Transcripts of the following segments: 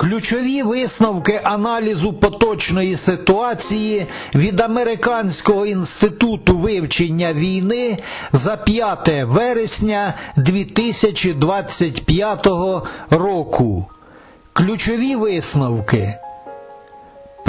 Ключові висновки аналізу поточної ситуації від Американського інституту вивчення війни за 5 вересня 2025 року. Ключові висновки.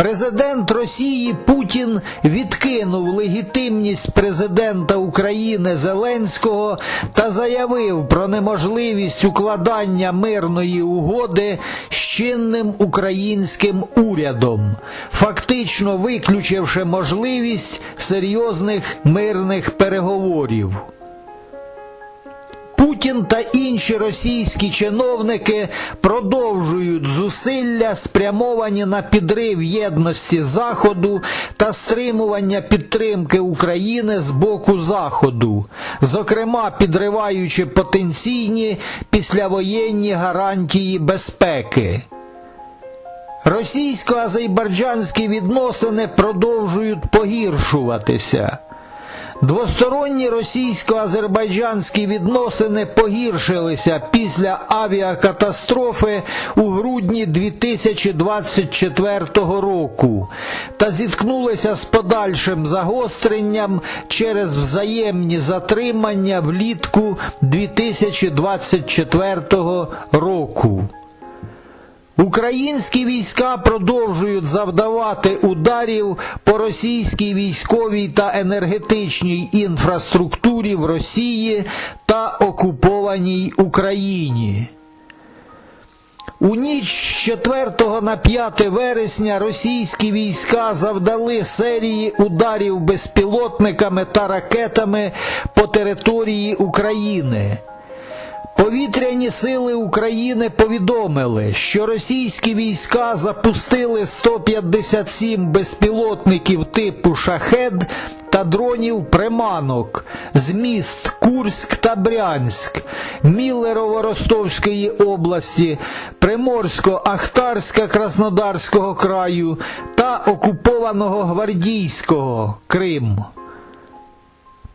Президент Росії Путін відкинув легітимність президента України Зеленського та заявив про неможливість укладання мирної угоди з чинним українським урядом, фактично виключивши можливість серйозних мирних переговорів. Путін та інші російські чиновники продовжують зусилля, спрямовані на підрив єдності Заходу та стримування підтримки України з боку Заходу, зокрема підриваючи потенційні післявоєнні гарантії безпеки. Російсько-азербайджанські відносини продовжують погіршуватися. Двосторонні російсько-азербайджанські відносини погіршилися після авіакатастрофи у грудні 2024 року та зіткнулися з подальшим загостренням через взаємні затримання влітку 2024 року. Українські війська продовжують завдавати ударів по російській військовій та енергетичній інфраструктурі в Росії та окупованій Україні. У ніч з 4 на 5 вересня російські війська завдали серії ударів безпілотниками та ракетами по території України. Повітряні сили України повідомили, що російські війська запустили 157 безпілотників типу шахед та дронів приманок з міст Курськ та Брянськ, Міллерово-Ростовської області, Приморсько-Ахтарська Краснодарського краю та окупованого Гвардійського Крим.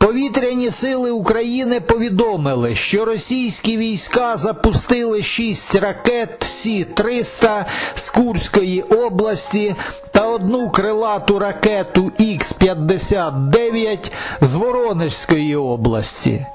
Повітряні сили України повідомили, що російські війська запустили шість ракет Сі-300 з Курської області та одну крилату ракету Х-59 з Воронежської області.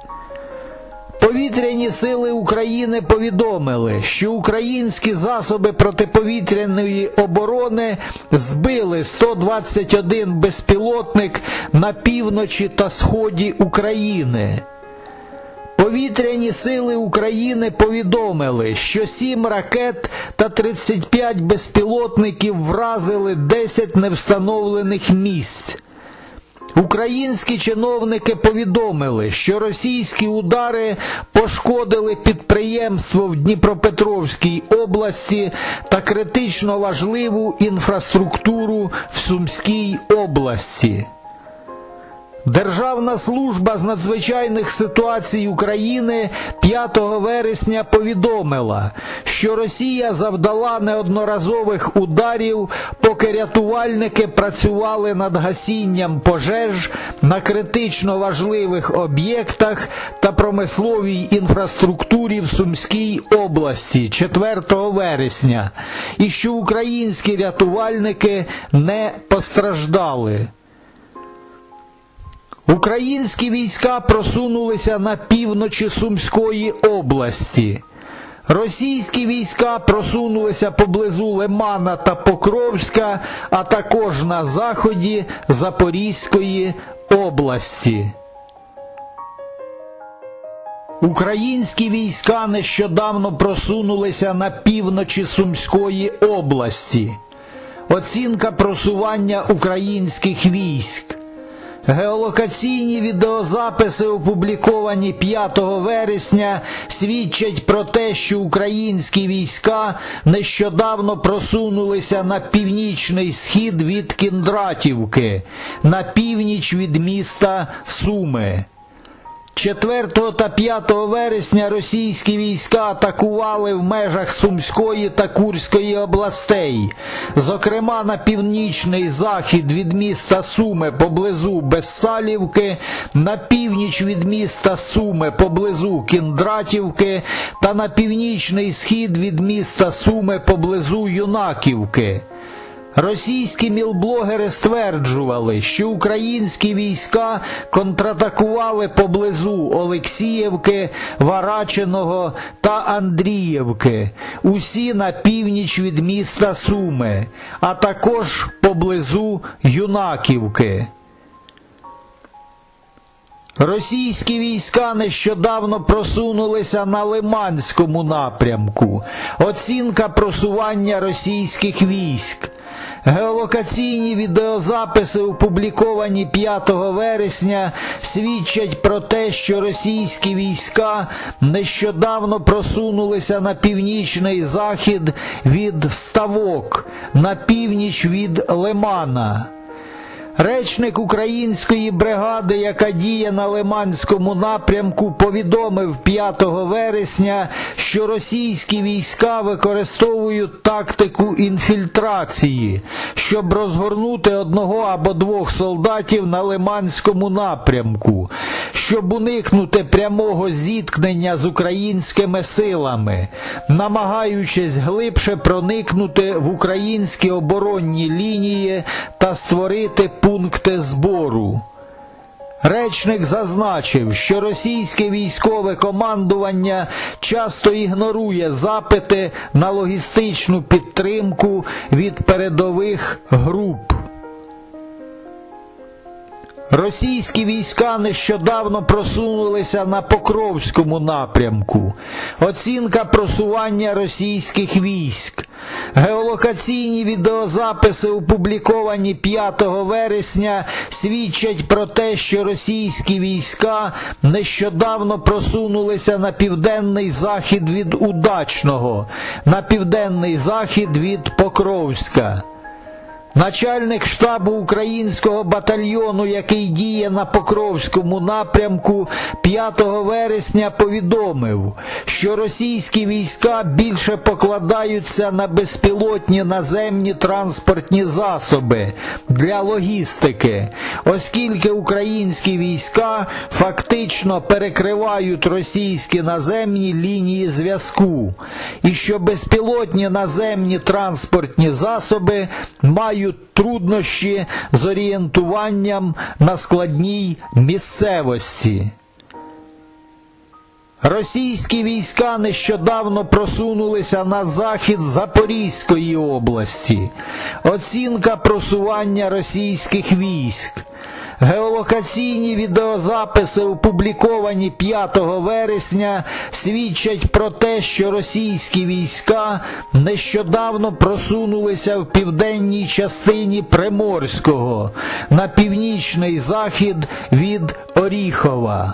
Повітряні сили України повідомили, що українські засоби протиповітряної оборони збили 121 безпілотник на півночі та сході України. Повітряні сили України повідомили, що 7 ракет та 35 безпілотників вразили 10 невстановлених місць. Українські чиновники повідомили, що російські удари пошкодили підприємство в Дніпропетровській області та критично важливу інфраструктуру в Сумській області. Державна служба з надзвичайних ситуацій України 5 вересня повідомила, що Росія завдала неодноразових ударів, поки рятувальники працювали над гасінням пожеж на критично важливих об'єктах та промисловій інфраструктурі в Сумській області 4 вересня, і що українські рятувальники не постраждали. Українські війська просунулися на півночі Сумської області. Російські війська просунулися поблизу Лимана та Покровська, а також на заході Запорізької області. Українські війська нещодавно просунулися на півночі Сумської області. Оцінка просування українських військ. Геолокаційні відеозаписи, опубліковані 5 вересня, свідчать про те, що українські війська нещодавно просунулися на північний схід від Кіндратівки, на північ від міста Суми. 4 та 5 вересня російські війська атакували в межах Сумської та Курської областей, зокрема на північний захід від міста Суми поблизу Безсалівки, на північ від міста Суми поблизу Кіндратівки та на північний схід від міста Суми поблизу Юнаківки. Російські мілблогери стверджували, що українські війська контратакували поблизу Олексіївки, Варачиного та Андріївки, усі на північ від міста Суми, а також поблизу Юнаківки. Російські війська нещодавно просунулися на Лиманському напрямку. Оцінка просування російських військ. Геолокаційні відеозаписи, опубліковані 5 вересня, свідчать про те, що російські війська нещодавно просунулися на північний захід від Ставок, на північ від Лимана. Речник української бригади, яка діє на Лиманському напрямку, повідомив 5 вересня, що російські війська використовують тактику інфільтрації, щоб розгорнути одного або двох солдатів на Лиманському напрямку, щоб уникнути прямого зіткнення з українськими силами, намагаючись глибше проникнути в українські оборонні лінії та створити пункти збору. Речник зазначив, що російське військове командування часто ігнорує запити на логістичну підтримку від передових груп. Російські війська нещодавно просунулися на Покровському напрямку. Оцінка просування російських військ. Геолокаційні відеозаписи, опубліковані 5 вересня, свідчать про те, що російські війська нещодавно просунулися на південний захід від Удачного, на південний захід від Покровська. Начальник штабу українського батальйону, який діє на Покровському напрямку, 5 вересня повідомив, що російські війська більше покладаються на безпілотні наземні транспортні засоби для логістики, оскільки українські війська фактично перекривають російські наземні лінії зв'язку, і що безпілотні наземні транспортні засоби мають мають труднощі з орієнтуванням на складній місцевості. Російські війська нещодавно просунулися на захід Запорізької області. Оцінка просування російських військ. Геолокаційні відеозаписи, опубліковані 5 вересня, свідчать про те, що російські війська нещодавно просунулися в південній частині Приморського на північний захід від Оріхова.